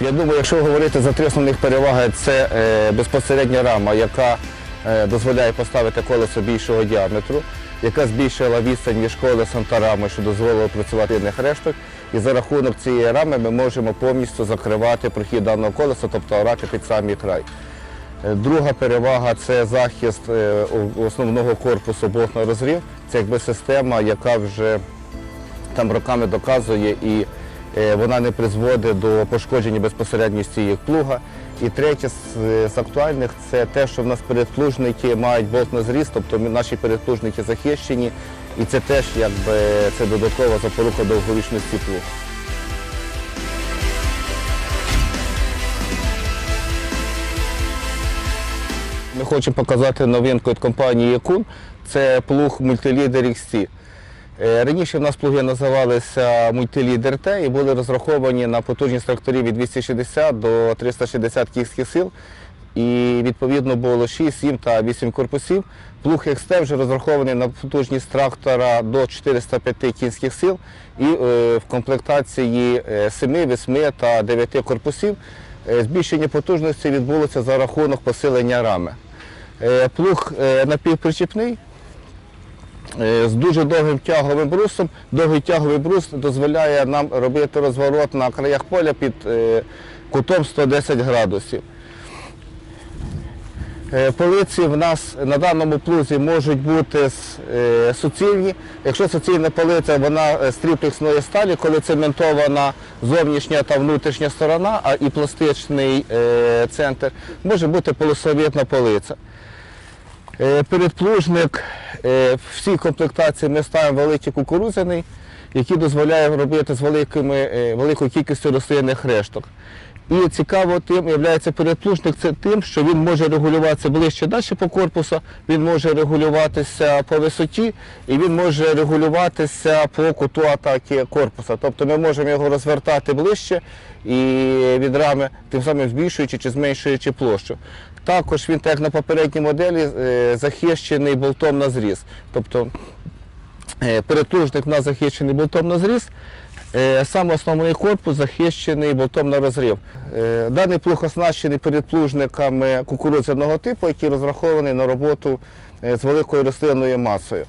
Я думаю, якщо говорити за три основних переваги, це е, безпосередня рама, яка е, дозволяє поставити колесо більшого діаметру, яка збільшила відстань між колесом та рамою, що дозволило працювати різних решток. І за рахунок цієї рами ми можемо повністю закривати прохід даного колеса, тобто орати під самий край. Е, Друга перевага це захист основного корпусу блок на розрив. Це якби система, яка вже там роками доказує і вона не призводить до пошкодження безпосередньо стійок плуга. І третє з, актуальних це те, що в нас передплужники мають болт на зріз, тобто наші передплужники захищені, і це теж якби це додаткова запорука довговічності плуг. Ми хочемо показати новинку від компанії Якун. Це плуг мультилідер XT. Е, Раніше в нас плуги називалися мультилідер Т і були розраховані на потужність тракторів від 260 до 360 кінських сил. І відповідно було 6, 7 та 8 корпусів. Плуг XT вже розрахований на потужність трактора до 405 кінських сил і е, в комплектації е, 7, 8 та 9 корпусів. Е, Збільшення потужності відбулося за рахунок посилення рами. Е, Плуг е, напівпричіпний, е, з дуже довгим тяговим брусом. Довгий тяговий брус дозволяє нам робити розворот на краях поля під е, кутом 110 градусів. Е, Полиці в нас на даному плузі можуть бути е, суцільні. Якщо суцільна полиця, вона е, з тріплексної сталі, коли цементована зовнішня та внутрішня сторона, а і пластичний е, центр, може бути полосовітна полиця. Е, Передплужник е, в всій комплектації ми ставимо великий кукурудзяний, який дозволяє робити з великими, е, великою кількістю рослинних решток. І цікаво тим є передплужник це тим, що він може регулюватися ближче далі по корпусу, він може регулюватися по висоті і він може регулюватися по куту атаки корпуса. Тобто ми можемо його розвертати ближче і від рами, тим самим збільшуючи чи зменшуючи площу. Також він, так як на попередній моделі, е, захищений болтом на зріз. Тобто перетужник у нас захищений болтом на зріз, е, сам основний корпус захищений болтом на розрив. Е, Даний плуг оснащений передплужниками кукурудзяного типу, які розраховані на роботу е, з великою рослинною масою.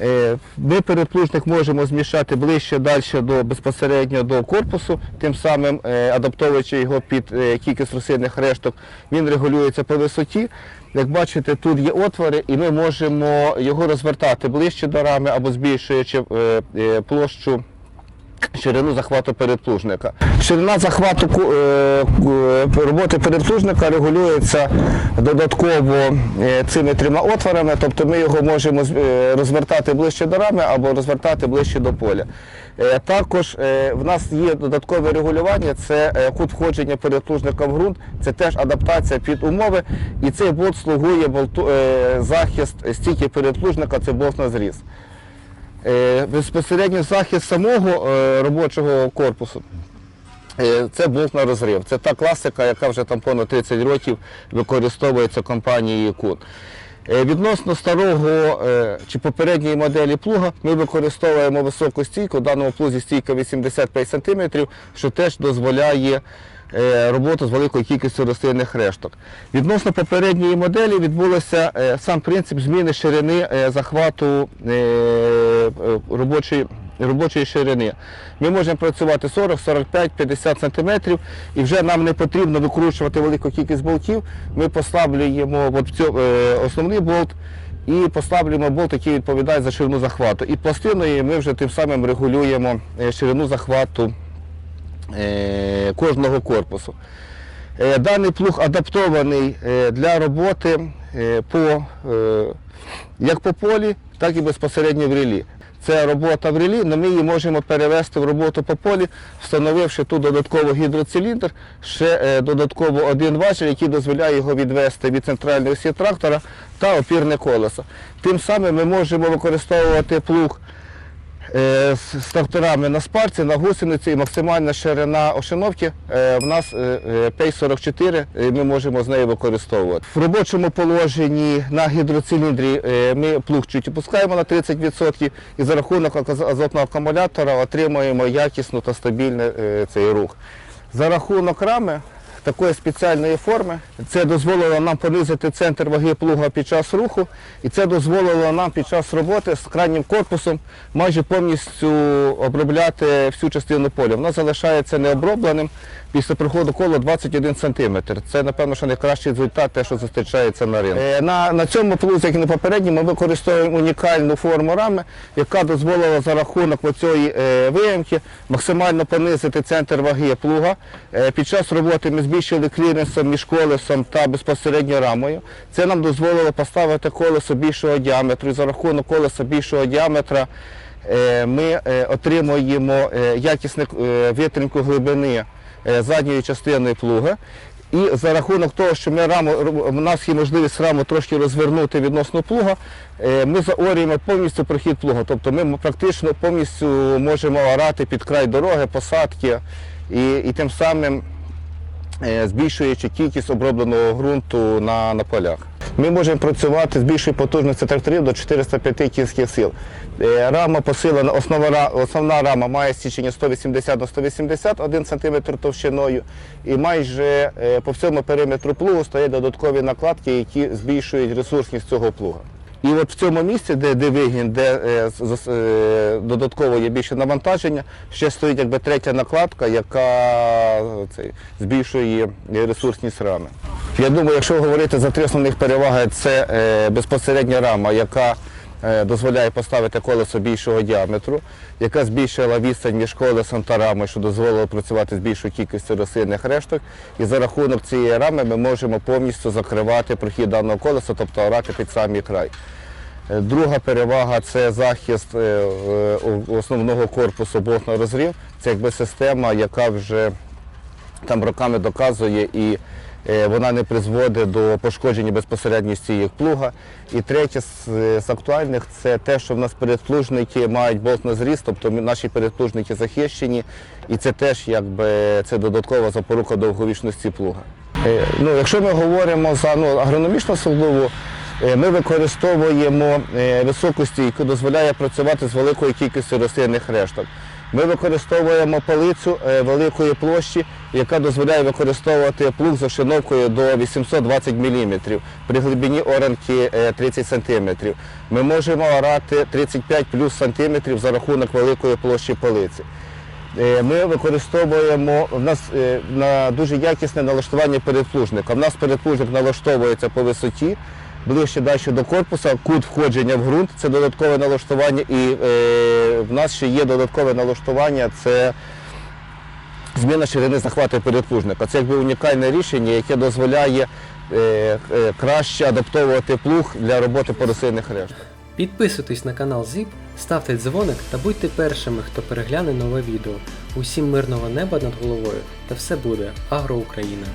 Е, Ми передплужник можемо змішати ближче далі до безпосередньо до корпусу, тим самим е, адаптовуючи його під е, кількість рослинних решток, він регулюється по висоті. Як бачите, тут є отвори, і ми можемо його розвертати ближче до рами або збільшуючи площу ширину захвату передплужника. Ширина захвату е, е, роботи передплужника регулюється додатково е, цими трьома отворами, тобто ми його можемо розвертати ближче до рами або розвертати ближче до поля. Також в нас є додаткове регулювання, це кут входження передплужника в ґрунт, це теж адаптація під умови, і цей болт слугує болту, захист стійки передплужника, це болт на зріз. Е, Безпосередньо захист самого е, робочого корпусу. е, Це болт на розрив. Це та класика, яка вже там понад 30 років використовується компанією Кун. Е, Відносно старого е, чи попередньої моделі плуга ми використовуємо високу стійку. В даному плузі стійка 85 см, що теж дозволяє е, роботу з великою кількістю рослинних решток. Відносно попередньої моделі відбулося сам принцип зміни ширини захвату робочої. Робочої ширини. Ми можемо працювати 40, 45, 50 см і вже нам не потрібно викручувати велику кількість болтів. Ми послаблюємо от цьому, е, основний болт і послаблюємо болт, який відповідає за ширину захвату. І пластиною ми вже тим самим регулюємо е, ширину захвату е, кожного корпусу. Даний плуг адаптований для роботи по, як по полі, так і безпосередньо в рілі. Це робота в релі, але ми її можемо перевести в роботу по полі, встановивши тут додатково гідроциліндр, ще е, додатково один важіль, який дозволяє його відвести від центральної осі трактора та опірне колесо. Тим самим ми можемо використовувати плуг з з тракторами на спарці, на гусениці і максимальна ширина ошиновки е, в нас е, е, Пей 44, ми можемо з нею використовувати. В робочому положенні на гідроциліндрі е, ми плуг чуть опускаємо на 30% і за рахунок азотного акумулятора отримуємо якісну та стабільний е, цей рух. За рахунок рами такої спеціальної форми це дозволило нам понизити центр ваги плуга під час руху, і це дозволило нам під час роботи з крайнім корпусом майже повністю обробляти всю частину поля. Воно залишається необробленим після приходу кола 21 см. Це, напевно, що найкращий результат, те, що зустрічається на ринку. Е, На, на цьому плузі, як і на попередньому, ми використовуємо унікальну форму рами, яка дозволила за рахунок оцієї е, виямки максимально понизити центр ваги плуга. Е, під час роботи ми збільшили кліренсом між колесом та безпосередньо рамою. Це нам дозволило поставити колесо більшого діаметру. І за рахунок колеса більшого діаметра ми отримуємо якісну витримку глибини задньої частини плуга. І за рахунок того, що ми раму, у нас є можливість раму трошки розвернути відносно плуга, е, ми заорюємо повністю прохід плуга. Тобто ми практично повністю можемо орати під край дороги, посадки і, і тим самим е, збільшуючи кількість обробленого ґрунту на, на полях. Ми можемо працювати з більшою потужністю тракторів до 405 кінських сил. Е, Рама посилена, основна, основна рама має січення 180 на 180, 1 см товщиною, і майже е, по всьому периметру плугу стоять додаткові накладки, які збільшують ресурсність цього плуга. І от в цьому місці, де, де вигін, де е, е, додатково є більше навантаження, ще стоїть якби третя накладка, яка це, збільшує ресурсність рами. Я думаю, якщо говорити за три основних переваги, це е, безпосередня рама, яка дозволяє поставити колесо більшого діаметру, яка збільшила відстань між колесом та рамою, що дозволило працювати з більшою кількістю рослинних решток. І за рахунок цієї рами ми можемо повністю закривати прохід даного колеса, тобто орати під самий край. Е, Друга перевага це захист е, е, основного корпусу блокно розрів. Це якби система, яка вже там роками доказує і е, вона не призводить до пошкодження безпосередньо їх плуга. І третє з, актуальних це те, що в нас передплужники мають болтний зріз, тобто наші передплужники захищені, і це теж якби це додаткова запорука довговічності плуга. Е, Ну, якщо ми говоримо за ну, агрономічну складову, е, ми використовуємо е, високу стійку, дозволяє працювати з великою кількістю рослинних решток. Ми використовуємо палицю е, великої площі, яка дозволяє використовувати плуг з ошиновкою до 820 мм, при глибині оранки е, 30 см. Ми можемо орати 35 плюс сантиметрів за рахунок великої площі палиці. Е, Ми використовуємо в нас е, на дуже якісне налаштування передплужника. У нас передплужник налаштовується по висоті, ближче далі до корпуса, кут входження в ґрунт це додаткове налаштування, і е, в нас ще є додаткове налаштування. Це зміна ширини захвату передплужника. Це якби унікальне рішення, яке дозволяє е, е, краще адаптовувати плуг для роботи по рослинних рештах. Підписуйтесь на канал ZIP, ставте дзвоник та будьте першими, хто перегляне нове відео. Усім мирного неба над головою та все буде Агро Україна!